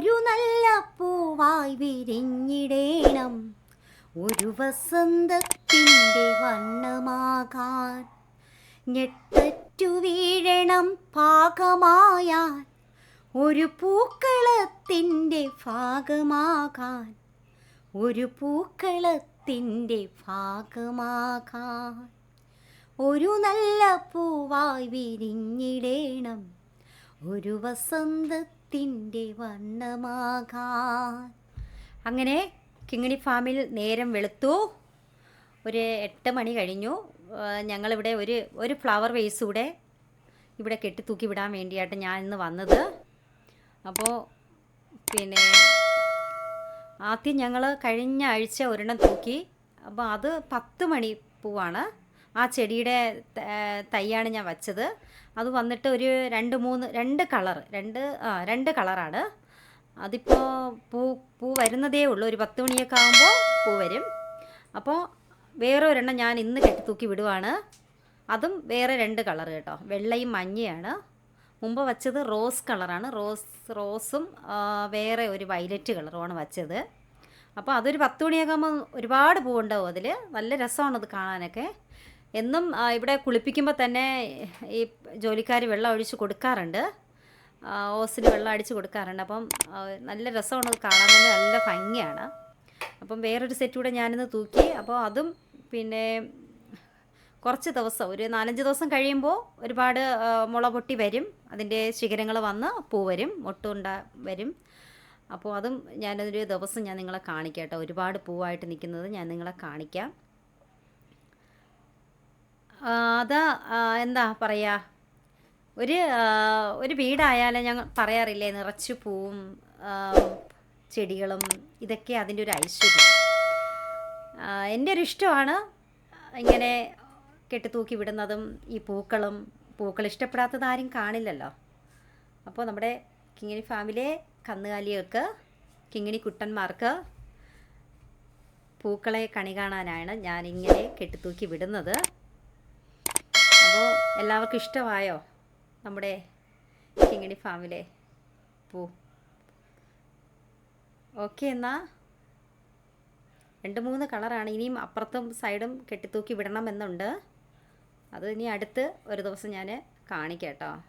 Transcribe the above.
ഒരു നല്ല പൂവായി വിരിഞ്ഞിടേണം. ഒരു വസന്തത്തിന്റെ വണ്ണമാകാൻ. ഞെട്ടറ്റു വീഴണം പാകമായാൽ. ഒരു പൂക്കളത്തിന്റെ ഭാഗമാകാൻ. ഒരു പൂക്കളത്തിന്റെ ഭാഗമാകാൻ. ഒരു നല്ല പൂവായി വിരിഞ്ഞിടേണം. ഒരു വസന്തത്തിന്റെ വണ്ണമാകാൻ. അങ്ങനെ കിങ്ങിണി ഫാമിൽ നേരം വെളുത്തു. ഒരു എട്ട് മണി കഴിഞ്ഞു. ഞങ്ങളിവിടെ ഒരു ഒരു ഫ്ലവർ വേസ് കൂടെ ഇവിടെ കെട്ടിത്തൂക്കി വിടാൻ വേണ്ടിയായിട്ട് ഞാൻ ഇന്ന് വന്നത്. അപ്പോൾ പിന്നെ ആദ്യം ഞങ്ങൾ കഴിഞ്ഞ ആഴ്ച ഒരെണ്ണം തൂക്കി. അപ്പോൾ അത് പത്ത് മണി പൂവാണ്. ആ ചെടിയുടെ തൈയാണ് ഞാൻ വച്ചത്. അത് വന്നിട്ട് ഒരു രണ്ട് മൂന്ന് രണ്ട് കളർ രണ്ട് ആ രണ്ട് കളറാണ്. അതിപ്പോൾ പൂ പൂ വരുന്നതേ ഉള്ളൂ. ഒരു പത്ത് മണിയൊക്കെ ആകുമ്പോൾ പൂ വരും. അപ്പോൾ വേറെ ഒരെണ്ണം ഞാൻ ഇന്ന് കെട്ടിത്തൂക്കി വിടുവാണ്. അതും വേറെ രണ്ട് കളർ കേട്ടോ. വെള്ളയും മഞ്ഞയാണ്. മുമ്പ് വച്ചത് റോസ് കളറാണ്. റോസ് റോസും വേറെ ഒരു വയലറ്റ് കളറുമാണ് വച്ചത്. അപ്പോൾ അതൊരു പത്ത് മണിയൊക്കെ ആകുമ്പോൾ ഒരുപാട് പൂവുണ്ടാവും അതിൽ നല്ല രസമാണത് കാണാനൊക്കെ. എന്നും ഇവിടെ കുളിപ്പിക്കുമ്പോൾ തന്നെ ഈ ജോലിക്കാർ വെള്ളം ഒഴിച്ച് കൊടുക്കാറുണ്ട്. ഓസിന് വെള്ളം അടിച്ച് കൊടുക്കാറുണ്ട്. അപ്പം നല്ല രസമാണ് കാണാൻ തന്നെ നല്ല ഭംഗിയാണ്. അപ്പം വേറൊരു സെറ്റ് കൂടെ ഞാനിന്ന് തൂക്കി. അപ്പോൾ അതും പിന്നെ കുറച്ച് ദിവസം ഒരു നാലഞ്ച് ദിവസം കഴിയുമ്പോൾ ഒരുപാട് മുള പൊട്ടി വരും. അതിന്റെ ശിഖരങ്ങൾ വന്ന് പൂ വരും മൊട്ടുണ്ട വരും. അപ്പോൾ അതും ഞാനൊരു ദിവസം ഞാൻ നിങ്ങളെ കാണിക്കാം കേട്ടോ. ഒരുപാട് പൂവായിട്ട് നിൽക്കുന്നത് ഞാൻ നിങ്ങളെ കാണിക്കാം. അത് എന്താ പറയുക ഒരു ഒരു വീടായാലും ഞങ്ങൾ പറയാറില്ലേ നിറച്ചു പൂവും ചെടികളും ഇതൊക്കെ അതിന്റെ ഒരു ഐശ്വര്യം. എന്റെ ഒരു ഇഷ്ടമാണ് ഇങ്ങനെ കെട്ടിത്തൂക്കി വിടുന്നതും ഈ പൂക്കളും. പൂക്കൾ ഇഷ്ടപ്പെടാത്തത് ആരും കാണില്ലല്ലോ. അപ്പോൾ നമ്മുടെ കിങ്ങിണി ഫാമിലെ കന്നുകാലികൾക്ക് കിങ്ങിണി കുട്ടന്മാർക്ക് പൂക്കളെ കണി കാണാനാണ് ഞാൻ ഇങ്ങനെ കെട്ടിത്തൂക്കി വിടുന്നത്. എല്ലാവർക്കും ഇഷ്ടമായോ? നമ്മുടെ കിങ്ങിണി ഫാമിലെ പൂ. ഓക്കെ എന്നാ. രണ്ട് മൂന്ന് കളറാണ്. ഇനിയും അപ്പുറത്തും സൈഡും കെട്ടിത്തൂക്കി വിടണമെന്നുണ്ട്. അത് ഇനി അടുത്ത് ഒരു ദിവസം ഞാൻ കാണിക്കാം കേട്ടോ.